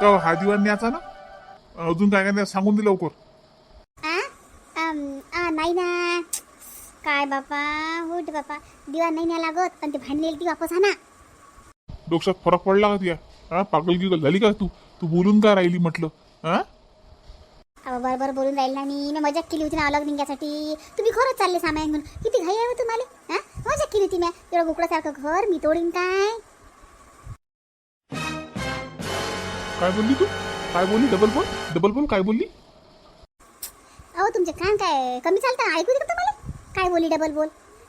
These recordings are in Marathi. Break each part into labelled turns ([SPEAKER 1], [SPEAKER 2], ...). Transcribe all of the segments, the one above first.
[SPEAKER 1] का हा दिवाण न्यायचा ना? अजून काय काय नाही सांगून दे लवकर.
[SPEAKER 2] आ? अम, आ, नाही ना. काय बापा? उठ बापा. दिवा नाही न्या लागत पण ते भांडलेली ती वापस आणा.
[SPEAKER 1] डोक्यात फरक पडला का तुया हा पागल गिगल झाली का तू? तू बोलून का राहिली म्हटलं? हा
[SPEAKER 2] अहो बरोबर बोलून राहील ना मी. मी मजाक केली होती ना अलग निघण्यासाठी तुम्ही खरंच चालले सामान घेऊन किती घाई आहे हो तुम्हाला? हा मजाक केली होती मी एवढं गुकडासारखं घर मी तोडीन काय?
[SPEAKER 1] काय बोलली तू? काय बोलली? डबल बोल डबल बोल काय बोलली?
[SPEAKER 2] अहो तुमचे कान काय कमी चालतं? ऐकू दे तुम्हाला? काय बोली डबल बोल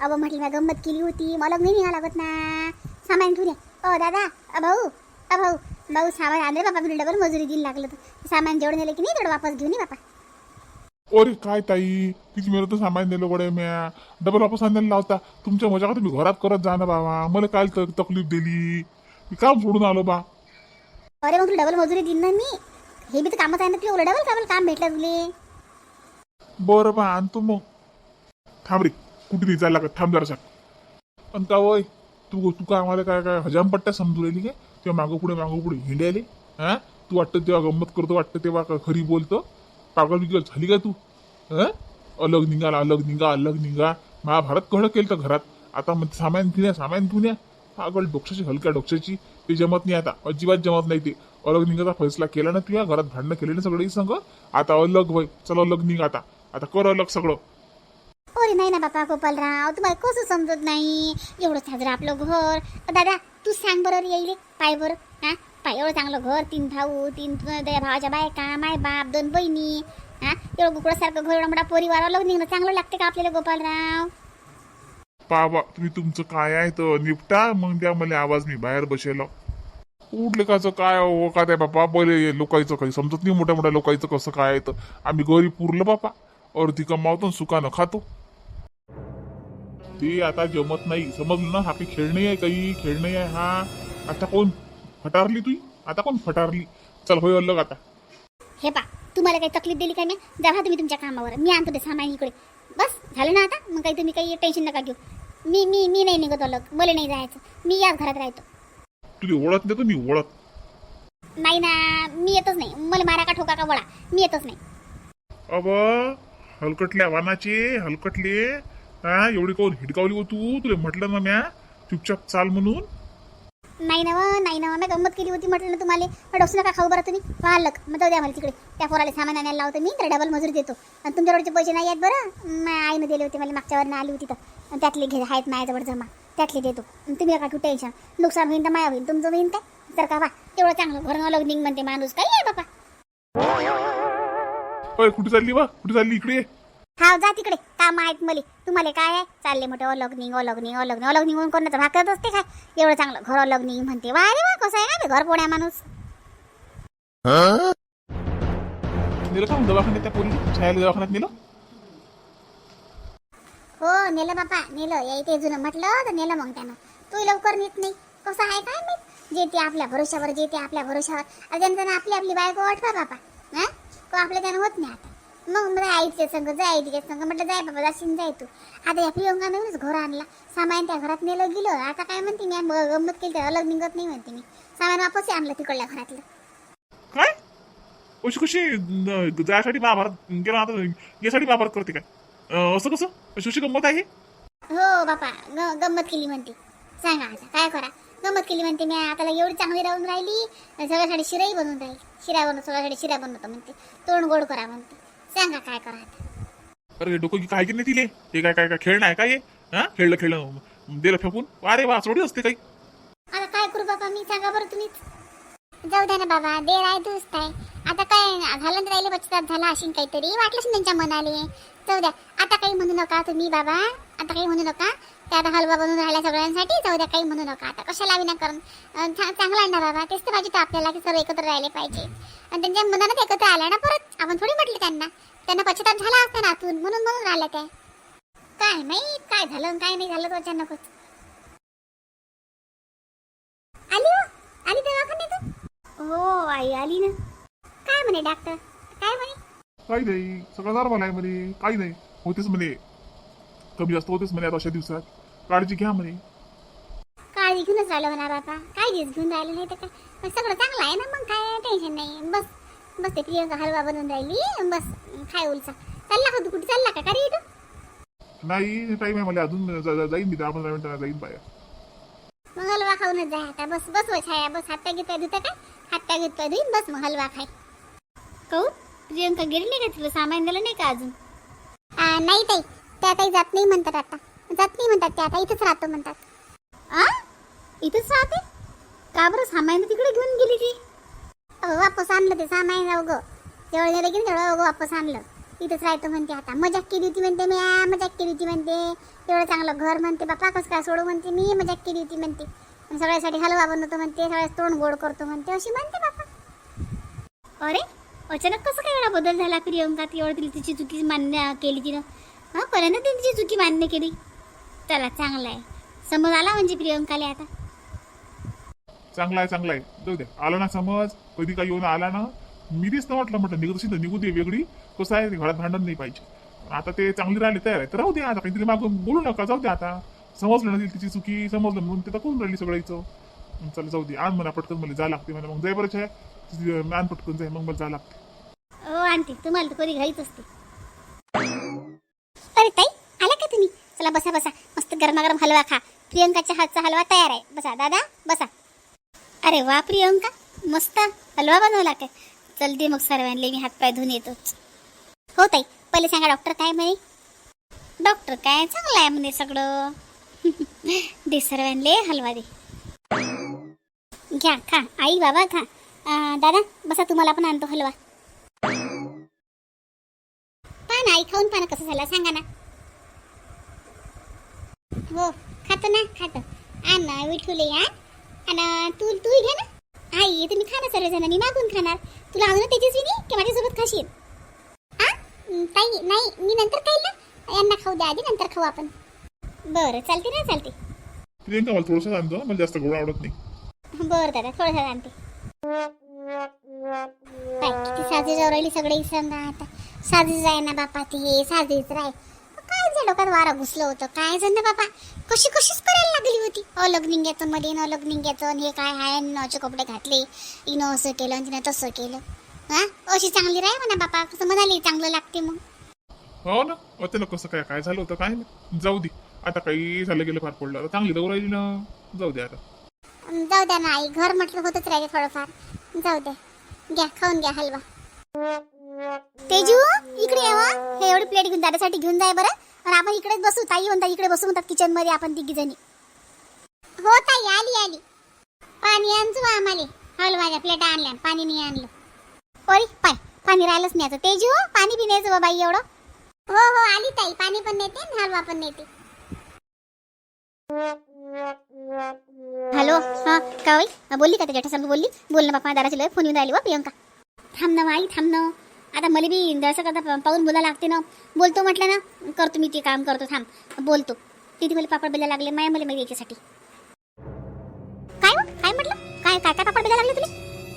[SPEAKER 2] अहो म्हटलं मी गंमत केली होती. मला नाही निघा लागत ना. सामान घेऊन या. ओ दादा अ भाऊ अ भाऊ. भाऊ सामान आणले बाबा मी डबल मजुरी दिली लागलं तर. सामान जेवढं नेलं की नाही तेवढं वापस घेऊन ये बापा.
[SPEAKER 1] अरे काय ताई? किती मेलं तर सामान नेलं गड्या म्या. डबल वापस आणायला लावता. तुमच्या मजा का तुम्ही घरात करत जा ना बाबा. मला काय त- तकलीफ दिली? मी काम सोडून आलो बा.
[SPEAKER 2] अरे मग तुला डबल मजुरी दिली ना मी? हे बी तर कामच आहे ना तुला एवढं डबल काम भेटलं तुले.
[SPEAKER 1] बरं बा आणतो मग. थांब रे. कुठे नाही जायला लागत. थांब जरासा. पण का वय? तू तू काय आम्हाला काय काय हजामपट्ट्या समजू राहिली काय? तेव्हा मागं पुढे मागं पुढे हिंडायले हा? तू वाटतं तेव्हा गंमत करतो वाटतं तेव्हा का खरी बोलतो. पागल बिगल झाली का तू? हा? अलग निघाला अलग निघा अलग निघा. महाभारत कळलं केलं तर घरात? आता मग सामान घेऊन या सामान घेऊन या. पागल डोक्षाची हलक्या डोक्षाची ते जमत नाही आता. अजिबात जमत नाही ते. अलग निघाचा फैसला केला ना तुया घरात भांडणं केले ना सगळे संग? आता अलग वय चल अलग निघ आता. आता कर अलग सगळं.
[SPEAKER 2] अरे नाही ना बापा गोपालराव तुम्हाला कसं समजत नाही? एवढं साजरं आपलं घर. दादा तू सांग बरं येईल पाय बरं. हा? पाय एवढं चांगलं घर तीन भाऊ तीन त्या भावाच्या बायका माय बाप दोन बहिणी. हा? एवढं गुकडासारखं घर एवढा मोठा परिवार अलग निघणं चांगलं लागते का आपल्याला गोपालराव?
[SPEAKER 1] बाबा तुम्ही तुमचं काय आहे तर निपटा मग द्या मला आवाज मी बाहेर बसेल. उठले काचं काय हो, हो का त्या बापा? पहिले लोकांचं काही समजत नाही मोठ्या मोठ्या लोकांचं कसं काय आहे तर. आम्ही गरीब पुरलं बापा. अर्धी कमावतो सुकानं खातो. ते आता जमत नाही. समजलं ना? हा काही खेळ नाही आहे काही खेळ नाही आहे हा. आता कोण फटारली तुई? आता कोण फटारली? चल होय अलग आता.
[SPEAKER 2] हे पा तुम्हाला काही तकलीफ दिली का मी? जा तुम्ही तुमच्या कामावर. मी आणतो ते सामान इकडे. बस झालं ना आता? मग काही तुम्ही काही टेन्शन नका घेऊ. मी मी मी नाही निघत अलग मला नाही जायचं. मी याच घरात राहतो.
[SPEAKER 1] तुझी ओळख देतो मी ओळख.
[SPEAKER 2] नाही ना मी येतच नाही. मला मारा का ठोका का वळा. मी येतच नाही.
[SPEAKER 1] अब हलकटल्या वानाचे हलकटले. हा एवढी कोण हिडकावली हो तू? तुला म्हटलं ना म्या चुपचाप चाल म्हणून.
[SPEAKER 2] नाही ना व, नाही ना मी गंमत केली होती म्हटलं ना तुम्हाला. मग डोसू नका खाऊ बरं तुम्ही. वाहलक मग जाऊ द्या मला तिकडे. त्या पोराला सामान आणायला लावतो मी तर डबल मजुरी देतो. आणि तुमच्याकडचे पैसे नाही आहेत बरं? आईनं दिले होते मला मागच्या वरनं आली होती तर. आणि त्यातले घे आहेत माझ्याजवळ जमा. त्यातले देतो. आणि तुम्ही काय घेऊ टेन्शन. नुकसान होईल तर माया होईल तुमचं होईल काय? तर का वा तेवढं चांगलं भरणं लग्निंग म्हणते माणूस. काही आहे बापा?
[SPEAKER 1] कुठे चालली वा? कुठे चालली इकडे?
[SPEAKER 2] हा जा तिकडे. काम आहेत मला? तुम्हाला काय आहे? चालले मोठे अलग निघ अलग निघ अलग निघ अलग निघून कोणाचं भाकरत असते काय? एवढं चांगलं घर अलग निघ म्हणते. वा रे वा कसं आहे ना घर पोड्या माणूस.
[SPEAKER 1] नेलं का मग दवाखान्यात त्या पोरी छायाला दवाखान्यात नेलं?
[SPEAKER 2] हो नेलं बापा नेलं. या इथे जुनं म्हटलं तर नेलं मग त्यानं. तू लवकर नेत नाही. कसं आहे काय मी जे ते आपल्या भरोशावर जे ते आपल्या भरोशावर आता त्यांचं ना आपली आपली बायको आठवा बापा. हा? तो आपल्या त्यानं होत नाही आता. मग मला आईच्या संग जाय तिच्या संग. म्हटलं जाय बाबा जाशील जाय तू. आता या प्रियंका नवीनच घर आणला. सामान त्या घरात नेलं गेलं. आता काय म्हणते मी? गंमत केली तर अलग निघत नाही म्हणते मी. सामान वापस आणलं तिकडल्या घरातलं.
[SPEAKER 1] काय? कशी न- जायसाठी महाभारत गेला आता यासाठी महाभारत करते काय? असं कसं? कशी गंमत आहे?
[SPEAKER 2] हो बापा गंमत केली म्हणते. सांगा आता काय करा? गंमत केली म्हणते मी. आता एवढी चांगली राहून राहिली. सगळ्यासाठी शिराई बनवून राहिली. शिरा बनव सगळ्यासाठी शिरा बनवतो म्हणते. तोंड गोड करा म्हणते. सांगा काय करा
[SPEAKER 1] अरे डोकं की काय की नाही तिले? हे काय काय काय खेळणं आहे काय हे? हा? खेळलं खेळलं. दिलं फेकून? अरे वा सोडी असते काही.
[SPEAKER 2] आता काय करू बाबा मी सांगा बरं तुम्हीच. जाऊ द्या ना बाबा देर आहे दुस्त आहे. आता काय झालं राहिले पश्चात झाला असेल काहीतरी. वाटलंच त्यांच्या मनाले. जाऊ द्या आता काही म्हणू नका तुम्ही बाबा. आता काही म्हणू नका. ते आता हलवा बनवून राहिला सगळ्यांसाठी जाऊ द्या काही म्हणू नका. आता कशाला विनाकारण चांगला आहे ना बाबा? तेच तर पाहिजे होतं आपल्याला की सर्व एकत्र राहिले पाहिजे. आणि त्यांच्या मनानं एकत्र आल्या ना परत? आपण थोडी म्हटलं त्यांना. त्यांना पश्चाताप झाला असता ना आतून. म्हणून म्हणून राहिल्या त्या. काय नाही काय झालं काय नाही झालं तो अचानकच आली हो? आली दवाखान्यात हो आई आली ना. काय म्हणे डॉक्टर काय म्हणे?
[SPEAKER 1] काही नाही. सगळं झालं म्हणे. काही नाही. होतेच म्हणे. कमी जास्त होतेच म्हणे आता अशा दिवसात. काळजी घ्या म्हणे.
[SPEAKER 2] काळजी घेऊनच राहिलं म्हणा बापा काय जीस घेऊन राहिलं नाही तर काय? पण सगळं चांगलं आहे ना मग काय टेन्शन नाही. बस बस ते प्रियंका हलवा बनवून राहिली. बस खाय उलचा. चालला का तू कुठे? चालला का? का रे इथं?
[SPEAKER 1] नाही टाईम आहे मला. अजून जा- जा- जाईन मी. दहा पंधरा मिनिटांना जाईन बाहेर.
[SPEAKER 2] मग हलवा खाऊनच जा आता. बस बस व छाया. बस हात पाय घेतोय धुता काय? हात पाय घेतोय धुईन. बस मग हलवा खाय. कहू प्रियंका गेली नाही का तुला? सामान दिलं नाही का अजून? नाही ताई. त्या ताई जात नाही म्हणतात आता. जात नाही म्हणतात त्या आता इथंच राहतो म्हणतात. आ? इथंच राहते? का बरं सामान तिकडे घेऊन गेली ती? अहो वापस आणलं ते सामान जाऊ ग. जेवढं नेलं की तेवढं अगं वापस आणलं. इथंच राहतो म्हणते आता. मजाक केली होती म्हणते मी आ, मजाक केली होती म्हणते. एवढं चांगलं घर म्हणते बापा कसं काय सोडू म्हणते मी मजाक केली होती म्हणते. सगळ्यासाठी हलवा बनवतो म्हणते सगळ्या तोंड गोड करतो म्हणते अशी म्हणते बापा. अरे अचानक कसं काय एवढा बदल झाला? प्रियंका एवढं तिला तिची चुकी मान्य केली तिनं. हां तिने तिची चुकी मान्य केली. चला चांगलं आहे समज आला म्हणजे प्रियंकाला आता.
[SPEAKER 1] चांगला आहे चांगला आहे जाऊ दे. आला ना समज कधी काही येऊन आला ना मी तेच तर म्हटलं म्हटलं निघत असेल तर निघू दे वेगळी. कसं आहे घरात भांडण नाही पाहिजे. आता ते चांगली राहिले तयार आहे तर राहू दे आता काहीतरी मागून बोलू नका जाऊ दे आता. समजलं ना तिची चुकी समजलं म्हणून ते करून राहिली सगळ्याचं. चला जाऊ दे. आण मला पटकन मला जा लागते मला मग जाय बरंच आहे तिची आण पटकन जाय मग मला जा लागते
[SPEAKER 2] हो आणते तुम्हाला तर कधी घाईच असते. चला बसा बसा. मस्त गरमागरम हलवा खा. प्रियंकाच्या हातचा हलवा तयार आहे. बसा दादा बसा. अरे वा प्रियंका. मस्त हलवा बनवला काय चल दे मग सर्वांले मी हातपाय धुवून येतोच हो ताई. पहिले सांगा डॉक्टर काय म्हणे? डॉक्टर काय? चांगलं आहे म्हणे सगळं. दे सर्वांले हलवा दे. घ्या खा. आई बाबा खा. दादा बसा तुम्हाला पण आणतो हलवा. पहा ना आई खाऊन पहा कसं झालं? सांगा ना. हो खातो ना खातो. आण ना विठुले या आणि तू तू घे ना. आई तुम्ही खा ना सर्वजण मी मागून खाणार. तुला अजून तेजस्वी नाही की माझ्यासोबत खाशील? हा हं, ताई नाही मी नंतर खाईल ना. यांना खाऊ द्या आधी नंतर खाऊ आपण. बरं चालते ना चालते.
[SPEAKER 1] प्रियंका मला थोडंसं आणतो मला जास्त गोड आवडत नाही.
[SPEAKER 2] बरं दादा थोडंसं आणते काय किती साजेच राहिली सगळे सांगा आता. साजेच आहे ना बापा ते साजेच राय. जे डोक्यात वारा घुसलं होतं. काय जण बापा कशी कशीच करायला लागली होती? अलग निंग्याचं मध्ये अलग निंग्याचं हे काय हाय नचे कपडे घातले. इनं असं केलं आणि तिनं तसं केलं. हा? अशी चांगली राय म्हणा बापा. कसं म्हणाली चांगलं लागते मग.
[SPEAKER 1] हो ना? अचानक कसं काय? काय झालं होतं? काय जाऊ दे. आता काही झालं गेलं फार पडलं. चांगली दौड राहिली ना. जाऊ दे आता.
[SPEAKER 2] जाऊ द्या ना आई. घर म्हटलं होतच राहिले थोडंफार. जाऊ द्या घ्या खाऊन घ्या हलवा. तेजू इकडे ये हं. हे एवढी प्लेट घेऊन दादासाठी घेऊन जाय बरं. आणि आपण इकडेच बसू ताई म्हणतात इकडे बसू म्हणतात किचनमध्ये आपण तिघी जणी हो ताई आली आली. पाणी आणजो आम्हाला. हलवाच्या प्लेट आणल्या पाणी नाही आणलं. ओरी पाय पाणी राहिलंच नाही आता. तेजू पाणी बी न्यायचं बाबा एवढं. हो हो आली ताई. पाणी पण नेते हलवा पण नेते. हॅलो हा का होई बोलली का त्याच्या बोलली? बोल ना बापा दाराची लय फोन येऊन राहिली वा प्रियंका. थांब ना आई थांब ना. आता मला बी दर्शक आता पाहून बोला लागते ना. बोलतो म्हटलं ना करतो मी ते काम करतो थांब. बोलतो. तिथे मला पापड बिला लागले माया मला माहिती याच्यासाठी. काय काय म्हटलं? काय काय काय पापड बिला लागले तुला?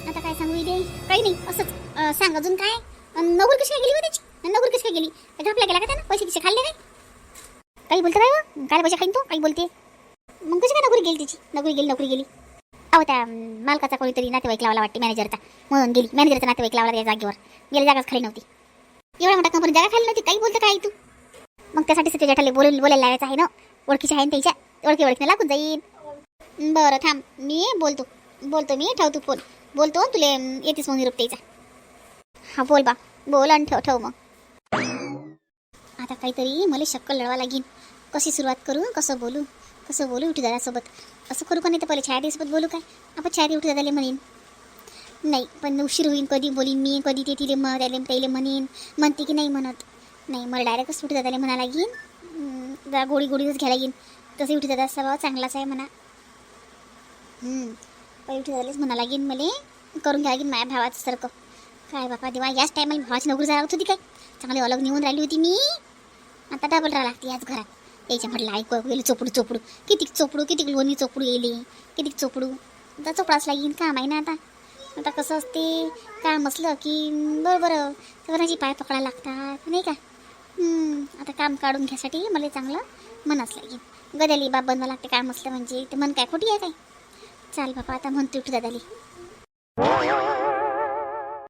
[SPEAKER 2] आता काय सांगू इथे? काही नाही असंच. सांग अजून काय? अन् कशी काय गेली त्याची? नगुर कशी काय गेली? झोपला गेला का त्यानं? पैसे किसे खाल्ले काय? काही बोलतं हो? काय काय पैसे खाईन तू काही बोलते. मग कशी काय नोकरी गेली तिची नोकरी गेली नोकरी गेली. अहो त्या मालकाचा कोणीतरी नातेवाईक लावला वाटते मॅनेजरचा म्हणून गेली. मॅनेजरचा नातेवाईक लावला त्या जागेवर. गेल्या जागाच खाली नव्हती. एवढा मोठा कंपनी जागा खाली नव्हती. काही बोलतं काय तू? मग त्यासाठी सत्य जेठाले बोलून बोलायला लावायचं आहे ना. ओळखीचे आहे ना त्याच्या. ओळखी ओळखीने लागून जाईन. बरं थांब. मी बोलतो. बोलतो मी ठेव तू फोन. बोलतो तुले येतेस मग निरोप हा बोल बा. बोल आणि ठेव ठेव मग. आता काहीतरी मला शक्कल लढवा लागेल कशी सुरुवात करू कसं बोलू? कसं बोलू उठी दादासोबत. असं करू का नाही तर पहिले छायादेसोबत बोलू काय? आपण छायादी उठी दादाले म्हणेन. नाही पण उशीर होईन कधी बोलीन मी कधी ते तिले म त्याले त्याले म्हणेन. म्हणते की नाही म्हणत. नाही मला डायरेक्टच उठी दादाले म्हणा लागेन. जरा गोडी गोडीच घ्यायला येईन तसं उठी दादा स्वभाव चांगलाच आहे म्हणा. पहिले उठी दादालेच म्हणा लागेन मला. करून घ्या लागेन माझ्या भावाचं सारखं. काय बापा देवा याच टायमाला भावाची नोकरी जात होती काय? चांगली अलग निघून राहिली होती मी. आता डबल राहा लागते याच घरात. याच्या म्हटलं ऐकू ऐकू गेली चोपडू चोपडू. किती चोपडू किती लोणी चोपडू येले किती चोपडू. आता चोपडाच लागेल काम आहे ना आता? आता कसं असते काम असलं की बरं बरं सगळ्यांची पाय पकडायला लागतात नाही का? आता काम काढून घ्यासाठी मला चांगलं मनच लागेल. गद्याली बाप बनवा लागते काम असलं म्हणजे ते मन काय खोटी आहे काय? चाल बाबा आता म्हणतो उठ दादाली